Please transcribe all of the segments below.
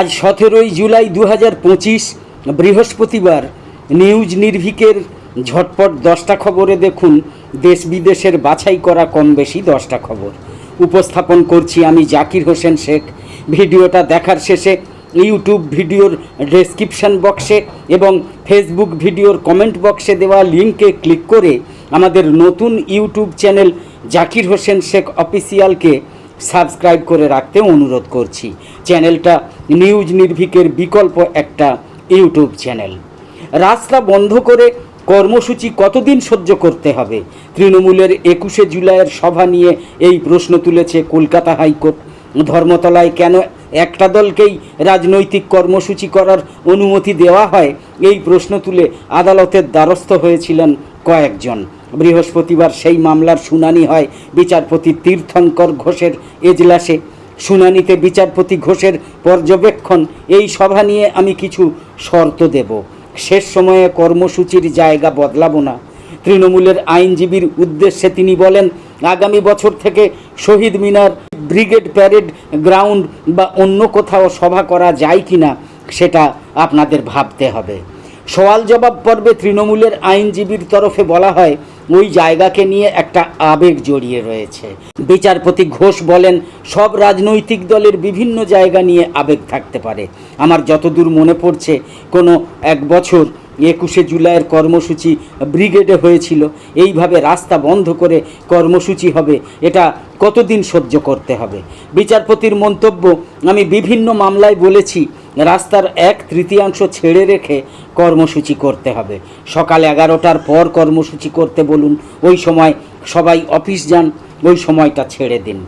আজ সতেরোই জুলাই দু বৃহস্পতিবার নিউজ নির্ভিকের ঝটপট দশটা খবরে দেখুন, দেশ বিদেশের বাছাই করা কম বেশি দশটা খবর। উপস্থাপন করছি আমি জাকির হোসেন শেখ। ভিডিওটা দেখার শেষে ইউটিউব ভিডিওর ডেসক্রিপশন বক্সে এবং ফেসবুক ভিডিওর কমেন্ট বক্সে দেওয়া লিঙ্কে ক্লিক করে আমাদের নতুন ইউটিউব চ্যানেল জাকির হোসেন শেখ অফিসিয়ালকে সাবস্ক্রাইব করে রাখতে অনুরোধ করছি। চ্যানেলটা নিউজ নির্ভিকের বিকল্প একটা ইউটিউব চ্যানেল। রাস্তা বন্ধ করে কর্মসূচি কতদিন সহ্য করতে হবে? তৃণমূলের একুশে জুলাইয়ের সভা নিয়ে এই প্রশ্ন তুলেছে কলকাতা হাইকোর্ট। ধর্মতলায় কেন একটা দলকেই রাজনৈতিক কর্মসূচি করার অনুমতি দেওয়া হয়? এই প্রশ্ন তুলে আদালতের দ্বারস্থ হয়েছিলেন কয়েকজন। বৃহস্পতিবার সেই মামলার শুনানি হয় বিচারপতি তীর্থঙ্কর ঘোষের এজলাসে। শুনানিতে বিচারপতি ঘোষের পর্যবেক্ষণ, এই সভা নিয়ে আমি কিছু শর্ত দেব। শেষ সময়ে কর্মসূচির জায়গা বদলাবো না। তৃণমূলের আইনজীবীর উদ্দেশ্যে তিনি বলেন, আগামী বছর থেকে Shaheed Minar, brigade parade, ground বা অন্য কোথাও সভা করা যায় কিনা সেটা আপনাদের ভাবতে হবে। সওয়াল জবাব পর্বে তৃণমূলের আইনজীবীর তরফে বলা হয় ওই জায়গাকে নিয়ে একটা আবেগ জড়িয়ে রয়েছে। বিচারপতি ঘোষ বলেন, সব রাজনৈতিক দলের বিভিন্ন জায়গা নিয়ে আবেগ থাকতে পারে। আমার যতদূর মনে পড়ছে, কোনো এক বছর একুশে জুলাইয়ের কর্মসূচি ব্রিগেডে হয়েছিল। এইভাবে রাস্তা বন্ধ করে কর্মসূচি হবে, এটা কতদিন সহ্য করতে হবে? বিচারপতির মন্তব্য, আমি বিভিন্ন মামলায় বলেছি, রাস্তার এক তৃতীয়াংশ ছেড়ে রেখে কর্মসূচি করতে হবে। সকাল এগারোটার পর কর্মসূচি করতে বলুন, ওই সময় সবাই অফিস যান, ওই সময়টা ছেড়ে দিন।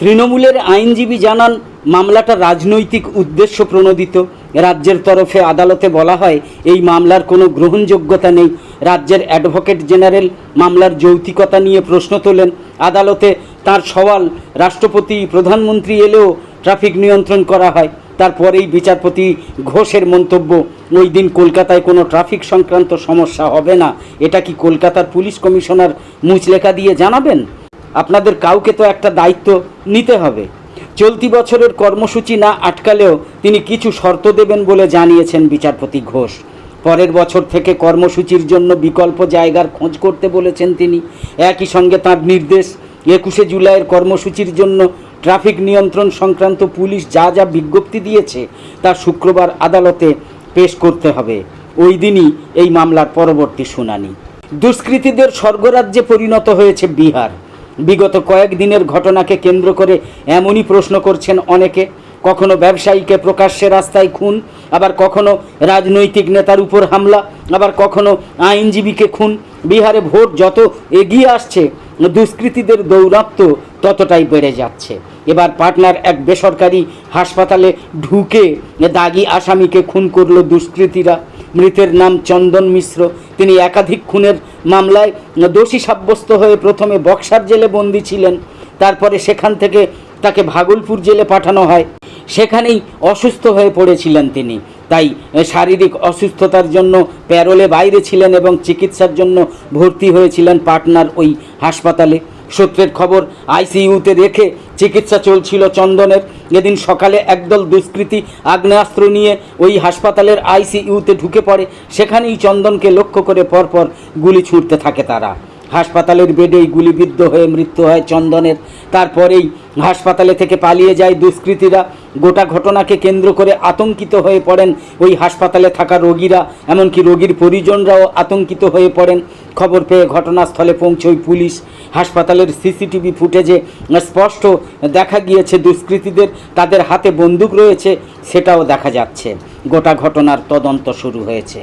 তৃণমূলের আইনজীবী জানান, মামলাটা রাজনৈতিক উদ্দেশ্য প্রণোদিত। রাজ্যের তরফে আদালতে বলা হয়, এই মামলার কোনো গ্রহণযোগ্যতা নেই। রাজ্যের অ্যাডভোকেট জেনারেল মামলার যৌক্তিকতা নিয়ে প্রশ্ন তোলেন। আদালতে তার সওয়াল, রাষ্ট্রপতি, প্রধানমন্ত্রী এলেও ট্রাফিক নিয়ন্ত্রণ করা হয়। তারপরেই বিচারপতি ঘোষের মন্তব্য, ওই দিন কলকাতায় কোনো ট্রাফিক সংক্রান্ত সমস্যা হবে না। এটা কি কলকাতার পুলিশ কমিশনার মুচলেখা দিয়ে জানাবেন? আপনাদের কাউকে তো একটা দায়িত্ব নিতে হবে। চলতি বছরের কর্মসূচি না আটকালেও তিনি কিছু শর্ত দেবেন বলে জানিয়েছেন বিচারপতি ঘোষ। পরের বছর থেকে কর্মসূচির জন্য বিকল্প জায়গার খোঁজ করতে বলেছেন তিনি। একই সঙ্গে তাঁর নির্দেশ, একুশে জুলাইয়ের কর্মসূচির জন্য ট্রাফিক নিয়ন্ত্রণ সংক্রান্ত পুলিশ যা যা বিজ্ঞপ্তি দিয়েছে তা শুক্রবার আদালতে পেশ করতে হবে। ওই দিনই এই মামলার পরবর্তী শুনানি। দুষ্কৃতীদের স্বর্গরাজ্যে পরিণত হয়েছে বিহার। বিগত কয়েক দিনের ঘটনাকে কেন্দ্র করে এমনই প্রশ্ন করছেন অনেকে। কখনো ব্যবসায়ীকে প্রকাশ্যে রাস্তায় খুন, আবার কখনো রাজনৈতিক নেতার উপর হামলা, আবার কখনো আইনজীবীকে খুন। বিহারে ভোট যত এগিয়ে আসছে, দুষ্কৃতীদের দৌরাত্ম্য ততটাই বেড়ে যাচ্ছে। এবার পাটনার এক বেসরকারি হাসপাতালে ঢুকে দাগি আসামিকে খুন করল দুষ্কৃতীরা। মৃতের নাম চন্দন মিশ্র। তিনি একাধিক খুনের মামলায় দোষী সাব্যস্ত হয়ে প্রথমে বক্সার জেলে বন্দী ছিলেন, তারপরে সেখান থেকে তাকে ভাগলপুর জেলে পাঠানো হয়। সেখানেই অসুস্থ হয়ে পড়েছিলেন তিনি। তাই শারীরিক অসুস্থতার জন্য প্যারোলে বাইরে ছিলেন এবং চিকিৎসার জন্য ভর্তি হয়েছিলেন পাটনার ওই হাসপাতালে। সূত্রের খবর, আইসিইউতে রেখে চিকিৎসা চলছিল চন্দনের। এদিন সকালে একদল দুষ্কৃতী আগ্নেয়াস্ত্র নিয়ে ওই হাসপাতালের আইসিইউতে ঢুকে পড়ে। সেখানেই চন্দনকে লক্ষ্য করে পরপর গুলি ছুটতে থাকে তারা। হাসপাতালের বেডেই গুলিবিদ্ধ হয়ে মৃত্যু হয় চন্দনের। তারপরেই হাসপাতালে থেকে পালিয়ে যায় দুষ্কৃতীরা। গোটা ঘটনাকে কেন্দ্র করে আতঙ্কিত হয়ে পড়েন ওই হাসপাতালে থাকা রোগীরা। এমনকি রোগীর পরিজনরাও আতঙ্কিত হয়ে পড়েন। খবর পেয়ে ঘটনাস্থলে পৌঁছয় পুলিশ। হাসপাতালের সিসিটিভি ফুটেজে স্পষ্ট দেখা গিয়েছে দুষ্কৃতীদের। তাদের হাতে বন্দুক রয়েছে, সেটাও দেখা যাচ্ছে। গোটা ঘটনার তদন্ত শুরু হয়েছে।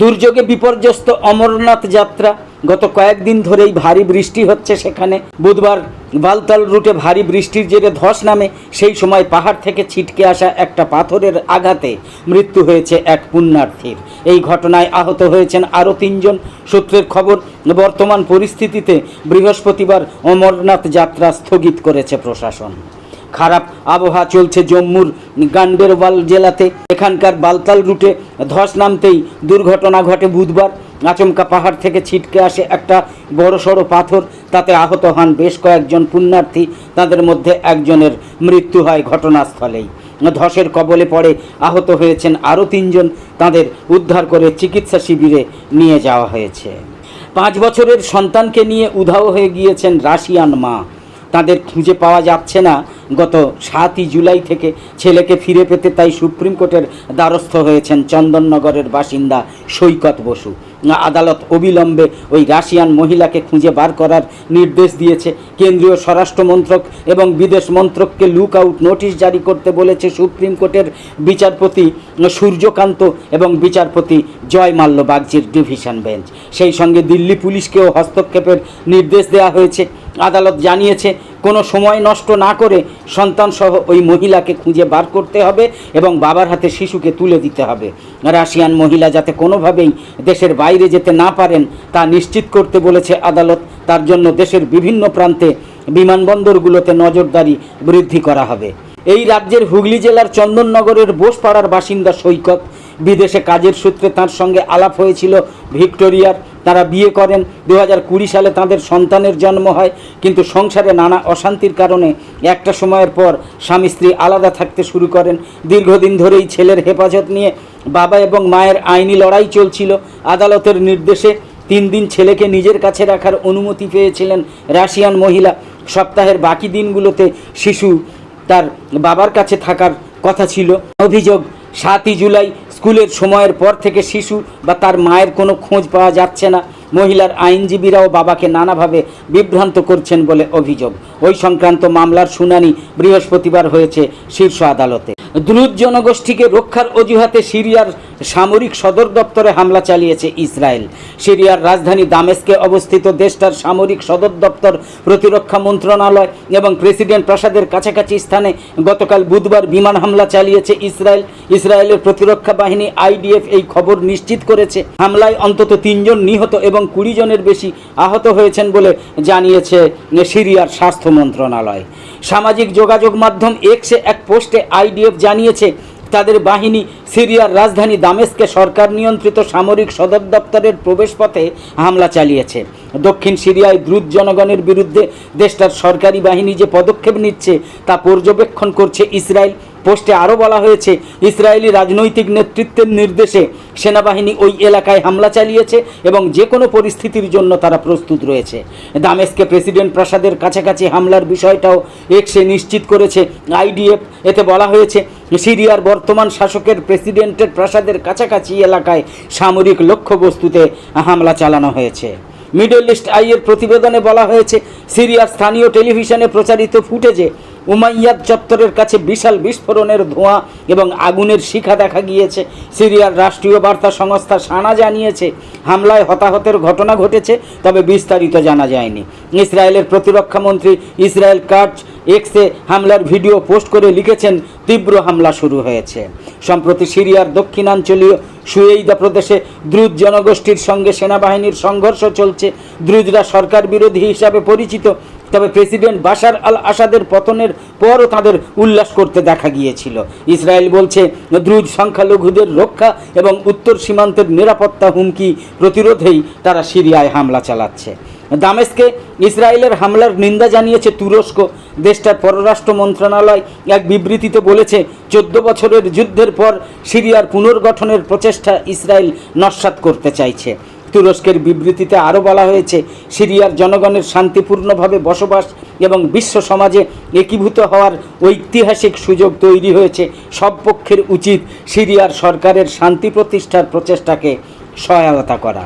দুর্যোগে বিপর্যস্ত অমরনাথ যাত্রা। গত কয়েকদিন ধরেই ভারী বৃষ্টি হচ্ছে সেখানে। বুধবার বালতাল রুটে ভারী বৃষ্টির জেরে ধস নামে, সেই সময় পাহাড় থেকে ছিটকে আসা একটা পাথরের আঘাতে মৃত্যু হয়েছে এক পুণ্যার্থীর। এই ঘটনায় আহত হয়েছেন আরও তিনজন। সূত্রের খবর, বর্তমান পরিস্থিতিতে বৃহস্পতিবার অমরনাথ যাত্রা স্থগিত করেছে প্রশাসন। খারাপ আবহাওয়া চলছে জম্মুর গান্ডেরওয়াল জেলাতে। এখানকার বালতাল রুটে ধস নামতেই দুর্ঘটনা ঘটে বুধবার। আচমকা পাহাড় থেকে ছিটকে আসে একটা বড় সড়ো পাথর। তাতে আহত হন বেশ কয়েকজন পুণ্যার্থী। তাদের মধ্যে একজনের মৃত্যু হয় ঘটনাস্থলেই। ধসের কবলে পড়ে আহত হয়েছেন আরও তিনজন। তাদের উদ্ধার করে চিকিৎসা শিবিরে নিয়ে যাওয়া হয়েছে। পাঁচ বছরের সন্তানকে নিয়ে উধাও হয়ে গিয়েছেন রাশিয়ান মা। তাদের খুঁজে পাওয়া যাচ্ছে না। গত সাতই জুলাই থেকে ছেলেকে ফিরে পেতে তাই সুপ্রিম কোর্টের দ্বারস্থ হয়েছেন চন্দননগরের বাসিন্দা সৈকত বসু। আদালত অবিলম্বে ওই রাশিয়ান মহিলাকে খুঁজে বার করার নির্দেশ দিয়েছে। কেন্দ্রীয় স্বরাষ্ট্র মন্ত্রক এবং বিদেশ মন্ত্রককে লুক আউট নোটিশ জারি করতে বলেছে সুপ্রিম কোর্টের বিচারপতি সূর্যকান্ত এবং বিচারপতি জয় মাল্য বাগজির ডিভিশন বেঞ্চ। সেই সঙ্গে দিল্লি পুলিশকেও হস্তক্ষেপের নির্দেশ দেওয়া হয়েছে। আদালত জানিয়েছে, কোনো সময় নষ্ট না করে সন্তানসহ ওই মহিলাকে খুঁজে বার করতে হবে এবং বাবার হাতে শিশুকে তুলে দিতে হবে। রাশিয়ান মহিলা যাতে কোনোভাবেই দেশের বাইরে যেতে না পারেন, তা নিশ্চিত করতে বলেছে আদালত। তার জন্য দেশের বিভিন্ন প্রান্তে বিমানবন্দরগুলোতে নজরদারি বৃদ্ধি করা হবে। এই রাজ্যের হুগলি জেলার চন্দননগরের বোসপাড়ার বাসিন্দা সৈকত। বিদেশে কাজের সূত্রে তার সঙ্গে আলাপ হয়েছিল ভিক্টোরিয়ার তারা বিয়ে করেন। দু সালে তাদের সন্তানের জন্ম হয়, কিন্তু সংসারে নানা অশান্তির কারণে একটা সময়ের পর স্বামী স্ত্রী আলাদা থাকতে শুরু করেন। দীর্ঘদিন ধরেই ছেলের হেফাজত নিয়ে বাবা এবং মায়ের আইনি লড়াই চলছিল। আদালতের নির্দেশে তিন দিন ছেলেকে নিজের কাছে রাখার অনুমতি পেয়েছিলেন রাশিয়ান মহিলা। সপ্তাহের বাকি দিনগুলোতে শিশু তার বাবার কাছে থাকার কথা ছিল। অভিযোগ, সাতই জুলাই স্কুলের সময়ের পর থেকে শিশু বা তার মায়ের কোনো খোঁজ পাওয়া যাচ্ছে না। মহিলার আইনজীবীরাও বাবাকে নানাভাবে বিভ্রান্ত করছেন বলে অভিযোগ। ওই সংক্রান্ত মামলার শুনানি বৃহস্পতিবার হয়েছে শীর্ষ আদালতে। দ্রুত জনগোষ্ঠীকে রক্ষার অজুহাতে সিরিয়ার সামরিক সদর দপ্তরে হামলা চালিয়েছে ইসরায়েল। সিরিয়ার রাজধানী দামেস্কে অবস্থিত দেশটার সামরিক সদর দপ্তর প্রতিরক্ষা মন্ত্রণালয় এবং প্রেসিডেন্ট প্রাসাদের কাছাকাছি স্থানে গতকাল বুধবার বিমান হামলা চালিয়েছে ইসরায়েল। ইসরায়েলের প্রতিরক্ষা বাহিনী আইডিএফ এই খবর নিশ্চিত করেছে। হামলায় অন্তত তিনজন নিহত এবং কুড়ি জনের বেশি আহত হয়েছেন বলে জানিয়েছে সিরিয়ার স্বাস্থ্য মন্ত্রণালয়। সামাজিক যোগাযোগ মাধ্যম এক্সে এক পোস্টে আইডিএফ জানিয়েছে তাদের বাহিনী সিরিয়ার রাজধানী দামেস্কে সরকার নিয়ন্ত্রিত সামরিক সদর দপ্তরের প্রবেশপথে হামলা চালিয়েছে। দক্ষিণ সিরিয়ায় দ্রুত জনগণের বিরুদ্ধে দেশটার সরকারি বাহিনী যে পদক্ষেপ নিচ্ছে তা পর্যবেক্ষণ করছে ইসরায়েল। পোস্টে আরও বলা হয়েছে, ইসরায়েলি রাজনৈতিক নেতৃত্বের নির্দেশে সেনাবাহিনী ওই এলাকায় হামলা চালিয়েছে এবং যে কোনো পরিস্থিতির জন্য তারা প্রস্তুত রয়েছে। দামেস্কে প্রেসিডেন্ট প্রাসাদের কাছাকাছি হামলার বিষয়টাও এক্সে নিশ্চিত করেছে আইডিএফ। এতে বলা হয়েছে, সিরিয়ার বর্তমান শাসকের প্রেসিডেন্টের প্রাসাদের কাছাকাছি এলাকায় সামরিক লক্ষ্যবস্তুতে হামলা চালানো হয়েছে। মিডল ইস্ট আইয়ের প্রতিবেদনে বলা হয়েছে, সিরিয়ার স্থানীয় টেলিভিশনে প্রচারিত ফুটেজে উমাইয়াদ চত্বরের কাছে বিশাল বিস্ফোরণের ধোঁয়া এবং আগুনের শিখা দেখা গিয়েছে। সিরিয়ার রাষ্ট্রীয় বার্তা সংস্থা সানা জানিয়েছে, হামলায় হতাহতের ঘটনা ঘটেছে, তবে বিস্তারিত জানা যায়নি। ইসরায়েলের প্রতিরক্ষা মন্ত্রী ইসরায়েল কার্চ এক্সে হামলার ভিডিও পোস্ট করে লিখেছেন, তীব্র হামলা শুরু হয়েছে। সম্প্রতি সিরিয়ার দক্ষিণাঞ্চলীয় সুয়েইদা প্রদেশে দ্রুত জনগোষ্ঠীর সঙ্গে সেনাবাহিনীর সংঘর্ষ চলছে। দ্রুজরা সরকার বিরোধী হিসাবে পরিচিত তবে প্রেসিডেন্ট বাশার আল আসাদের পতনের পরও তাদের উল্লাস করতে দেখা গিয়েছিল। ইসরায়েল বলছে দ্রুজ সংখ্যালঘুদের রক্ষা এবং উত্তর সীমান্তের নিরাপত্তা হুমকি প্রতিরোধেই তারা সিরিয়ায় হামলা চালাচ্ছে। দামেস্কে ইসরায়েলের হামলার নিন্দা জানিয়েছে তুরস্ক। দেশটার পররাষ্ট্র মন্ত্রণালয় এক বিবৃতিতে বলেছে, চোদ্দ বছরের যুদ্ধের পর সিরিয়ার পুনর্গঠনের প্রচেষ্টা ইসরায়েল নস্যাৎ করতে চাইছে। তুরস্কের বিবৃতিতে আরও বলা হয়েছে, সিরিয়ার জনগণের শান্তিপূর্ণভাবে বসবাস এবং বিশ্ব সমাজে একীভূত হওয়ার ঐতিহাসিক সুযোগ তৈরি হয়েছে। সব পক্ষের উচিত সিরিয়ার সরকারের শান্তি প্রতিষ্ঠার প্রচেষ্টাকে সহায়তা করা।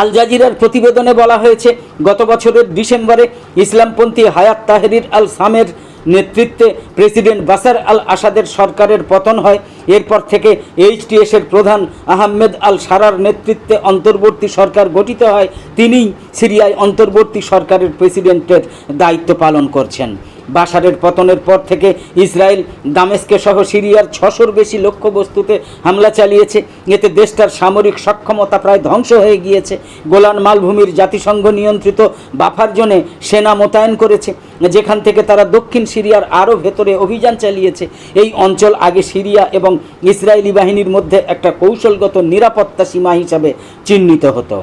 আল জাজিরার প্রতিবেদনে বলা হয়েছে, গত বছরের ডিসেম্বরে ইসলামপন্থী হায়াত তাহরির আল সামের নেতৃত্বে প্রেসিডেন্ট বাসার আল আসাদের সরকারের পতন হয়। এরপর থেকে এইচটিএসের প্রধান আহমেদ আল সারার নেতৃত্বে অন্তর্বর্তী সরকার গঠিত হয়। তিনিই সিরিয়ায় অন্তর্বর্তী সরকারের প্রেসিডেন্টের দায়িত্ব পালন করছেন। বাশারের পতনের পর থেকে ইসরায়েল দামেস্কে সহ সিরিয়ার ছশোর বেশি লক্ষ্যবস্তুতে হামলা চালিয়েছে। এতে দেশটার সামরিক সক্ষমতা প্রায় ধ্বংস হয়ে গিয়েছে। গোলান মালভূমির জাতিসংঘ নিয়ন্ত্রিত বাফার জোনে সেনা মোতায়েন করেছে, যেখান থেকে তারা দক্ষিণ সিরিয়ার আরও ভেতরে অভিযান চালিয়েছে। এই অঞ্চল আগে সিরিয়া এবং ইসরায়েলি বাহিনীর মধ্যে একটা কৌশলগত নিরাপত্তা সীমা হিসাবে চিহ্নিত হতো।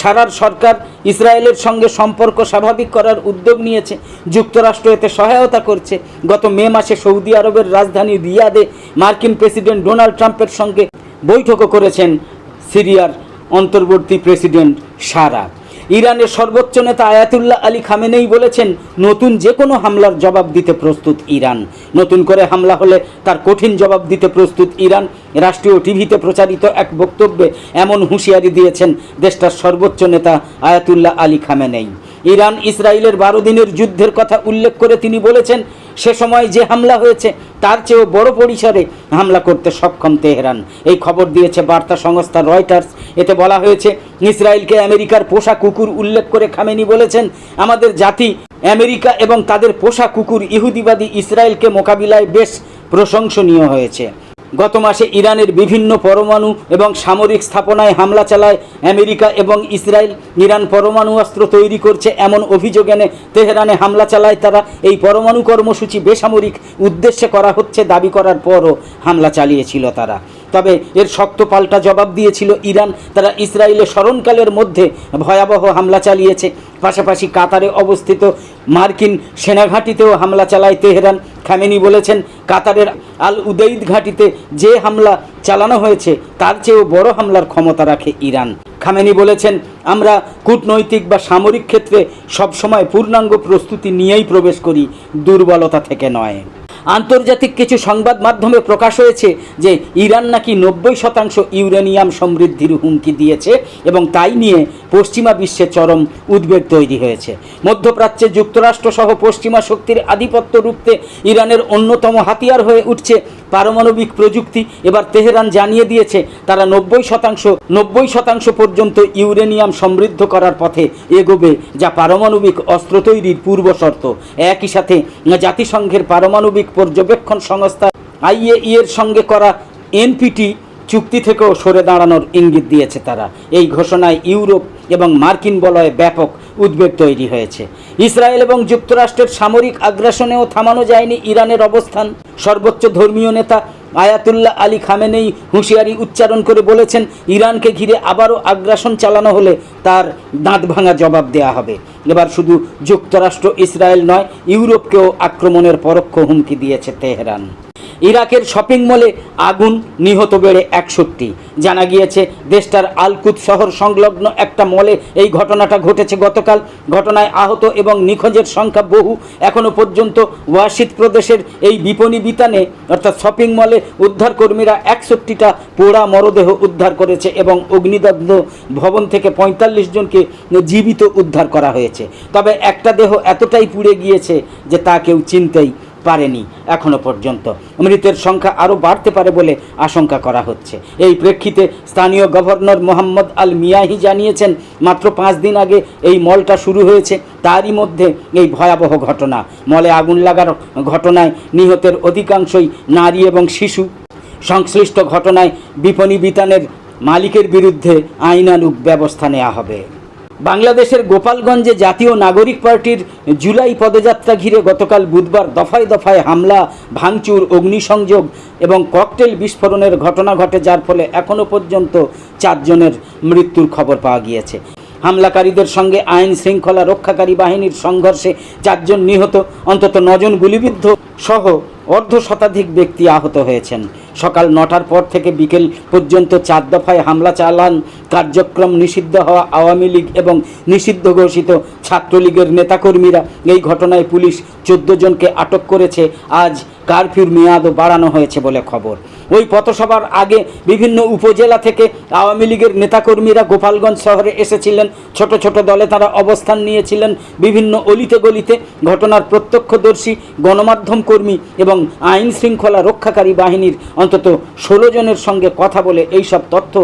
সারার সরকার ইসরায়েলের সঙ্গে সম্পর্ক স্বাভাবিক করার উদ্যোগ নিয়েছে। যুক্তরাষ্ট্র এতে সহায়তা করছে। গত মে মাসে সৌদি আরবের রাজধানী রিয়াদে মার্কিন প্রেসিডেন্ট ডোনাল্ড ট্রাম্পের সঙ্গে বৈঠকও করেছেন সিরিয়ার অন্তর্বর্তী প্রেসিডেন্ট সারা। ইরানের সর্বোচ্চ নেতা আয়াতুল্লাহ আলী খামেনেই বলেছেন, নতুন যে কোনো হামলার জবাব দিতে প্রস্তুত ইরান। নতুন করে হামলা হলে তার কঠিন জবাব দিতে প্রস্তুত ইরান। রাষ্ট্রীয় টিভিতে প্রচারিত এক বক্তব্যে এমন হুঁশিয়ারি দিয়েছেন দেশটার সর্বোচ্চ নেতা আয়াতুল্লাহ আলী খামেনেই। ইরান ইসরায়েলের বারো দিনের যুদ্ধের কথা উল্লেখ করে তিনি বলেছেন, সে সময় যে হামলা হয়েছে, তার চেয়েও বড় পরিসরে হামলা করতে সক্ষম তেহরান। এই খবর দিয়েছে বার্তা সংস্থা রয়টার্স। এতে বলা হয়েছে, ইসরায়েলকে আমেরিকার পোষা কুকুর উল্লেখ করে খামেনি বলেছেন, আমাদের জাতি, আমেরিকা এবং তাদের পোষা কুকুর ইহুদিবাদী ইসরায়েলকে মোকাবিলায় বেশ প্রশংসনীয় হয়েছে। গত মাসে ইরানের বিভিন্ন পরমাণু এবং সামরিক স্থাপনায় হামলা চালায় আমেরিকা এবং ইসরায়েল। ইরান পরমাণু অস্ত্র তৈরি করছে এমন অভিযোগ এনে তেহরানে হামলা চালায় তারা। এই পরমাণু কর্মসূচি বেসামরিক উদ্দেশ্যে করা হচ্ছে, দাবি করার পরও হামলা চালিয়েছিল তারা। তবে এর শক্ত পাল্টা জবাব দিয়েছিল ইরান। তারা ইসরায়েলের স্মরণকালের মধ্যে ভয়াবহ হামলা চালিয়েছে। পাশাপাশি কাতারে অবস্থিত মার্কিন সেনাঘাঁটিতেও হামলা চালায় তেহরান। খামেনি বলেছেন, কাতারের আল উদৈদ ঘাঁটিতে যে হামলা চালানো হয়েছে, তার চেয়েও বড় হামলার ক্ষমতা রাখে ইরান। খামেনি বলেছেন, আমরা কূটনৈতিক বা সামরিক ক্ষেত্রে সবসময় পূর্ণাঙ্গ প্রস্তুতি নিয়েই প্রবেশ করি, দুর্বলতা থেকে নয়। আন্তর্জাতিক কিছু সংবাদ মাধ্যমে প্রকাশ হয়েছে যে ইরান নাকি নব্বই শতাংশ ইউরেনিয়াম সমৃদ্ধির হুমকি দিয়েছে এবং তাই নিয়ে পশ্চিমা বিশ্বে চরম উদ্বেগ তৈরি হয়েছে। মধ্যপ্রাচ্যে যুক্তরাষ্ট্রসহ পশ্চিমা শক্তির আধিপত্য রুখতে ইরানের অন্যতম হাতিয়ার হয়ে উঠছে পারমাণবিক প্রযুক্তি এবার তেহরান জানিয়ে দিয়েছে, তারা নব্বই শতাংশ নব্বই শতাংশ পর্যন্ত ইউরেনিয়াম সমৃদ্ধ করার পথে এগোবে, যা পারমাণবিক অস্ত্র তৈরির পূর্বশর্ত একই সাথে, জাতিসংঘের পারমাণবিক পর্যবেক্ষণ সংস্থা আইএই এর সঙ্গে করা এনপিটি চুক্তি থেকেও সরে দাঁড়ানোর ইঙ্গিত দিয়েছে তারা। এই ঘোষণায় ইউরোপ এবং মার্কিন বলয়ে ব্যাপক উদ্বেগ তৈরি হয়েছে। ইসরায়েল এবং যুক্তরাষ্ট্রের সামরিক আগ্রাসনেও থামানো যায়নি ইরানের অবস্থান। সর্বোচ্চ ধর্মীয় নেতা আয়াতুল্লাহ আলী খামেনেই হুঁশিয়ারি উচ্চারণ করে বলেছেন, ইরানকে ঘিরে আবারও আগ্রাসন চালানো হলে তার দাঁত ভাঙা জবাব দেওয়া হবে। এবার শুধু যুক্তরাষ্ট্র, ইসরায়েল নয়, ইউরোপকেও আক্রমণের পরোক্ষ হুমকি দিয়েছে তেহরান। ইরাকের শপিং মলে আগুন নিহত বেড়ে একষট্টি। জানা গিয়েছে, দেশটার আলকুদ শহর সংলগ্ন একটা মলে এই ঘটনাটা ঘটেছে গতকাল। ঘটনায় আহত এবং নিখোঁজের সংখ্যা বহু। এখনও পর্যন্ত ওয়াশিদ প্রদেশের এই বিপণী বিতানে, অর্থাৎ শপিং মলে উদ্ধারকর্মীরা একষট্টিটা পোড়া মরদেহ উদ্ধার করেছে এবং অগ্নিদগ্ধ ভবন থেকে পঁয়তাল্লিশ জনকে জীবিত উদ্ধার করা হয়েছে। তবে একটা দেহ এতটাই পুড়ে গিয়েছে যে তা কেউ চিনতেই পারেনি এখনও পর্যন্ত। মৃতের সংখ্যা আরও বাড়তে পারে বলে আশঙ্কা করা হচ্ছে। এই প্রেক্ষিতে স্থানীয় গভর্নর মোহাম্মদ আল মিয়াহি জানিয়েছেন, মাত্র পাঁচ দিন আগে এই মলটা শুরু হয়েছে, তারই মধ্যে এই ভয়াবহ ঘটনা। মলে আগুন লাগার ঘটনায় নিহতের অধিকাংশই নারী এবং শিশু। সংশ্লিষ্ট ঘটনায় বিপণী বিতানের মালিকের বিরুদ্ধে আইনানুগ ব্যবস্থা নেওয়া হবে। বাংলাদেশের গোপালগঞ্জে জাতীয় নাগরিক পার্টির জুলাই পদযাত্রা ঘিরে গতকাল বুধবার দফায় দফায় হামলা, ভাঙচুর, অগ্নিসংযোগ এবং ককটেল বিস্ফোরণের ঘটনা ঘটে, যার ফলে এখনও পর্যন্ত চারজনের মৃত্যুর খবর পাওয়া গিয়েছে। হামলাকারীদের সঙ্গে আইন শৃঙ্খলা রক্ষাকারী বাহিনীর সংঘর্ষে চারজন নিহত, অন্তত নজন গুলিবিদ্ধ সহ অর্ধ শতাধিক ব্যক্তি আহত হয়েছেন। সকাল নটার পর থেকে বিকেল পর্যন্ত চার দফায় হামলা চালান কার্যক্রম নিষিদ্ধ হওয়া আওয়ামী লীগ এবং নিষিদ্ধ ঘোষিত ছাত্রলীগের নেতাকর্মীরা। এই ঘটনায় পুলিশ চোদ্দ জনকে আটক করেছে। আজ কারফিউর মেয়াদও বাড়ানো হয়েছে বলে খবর। ওই পথসভার আগে বিভিন্ন উপজেলা থেকে আওয়ামী লীগের নেতাকর্মীরা গোপালগঞ্জ শহরে এসেছিলেন। ছোট ছোট দলে তারা অবস্থান নিয়েছিলেন। বিভিন্ন অলিতে গলিতে ঘটনার প্রত্যক্ষদর্শী, গণমাধ্যম কর্মী এবং আইন শৃঙ্খলা রক্ষাকারী বাহিনীর অন্তত ষোলো জনের সঙ্গে কথা বলে এইসব তথ্য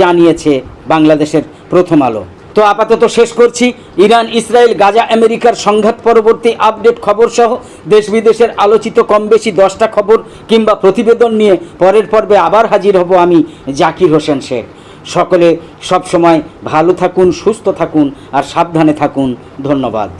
জানিয়েছে বাংলাদেশের প্রথম আলো। তো আপাতত শেষ করছি। ইরান, ইসরায়েল, গাজা, আমেরিকার সংঘাত পরবর্তী আপডেট খবর সহ দেশ বিদেশের আলোচিত কম বেশি দশটা খবর কিংবা প্রতিবেদন নিয়ে পরের পর্বে আবার হাজির হব আমি জাকির হোসেন শেখ। সকলে সবসময় ভালো থাকুন, সুস্থ থাকুন আর সাবধানে থাকুন। ধন্যবাদ।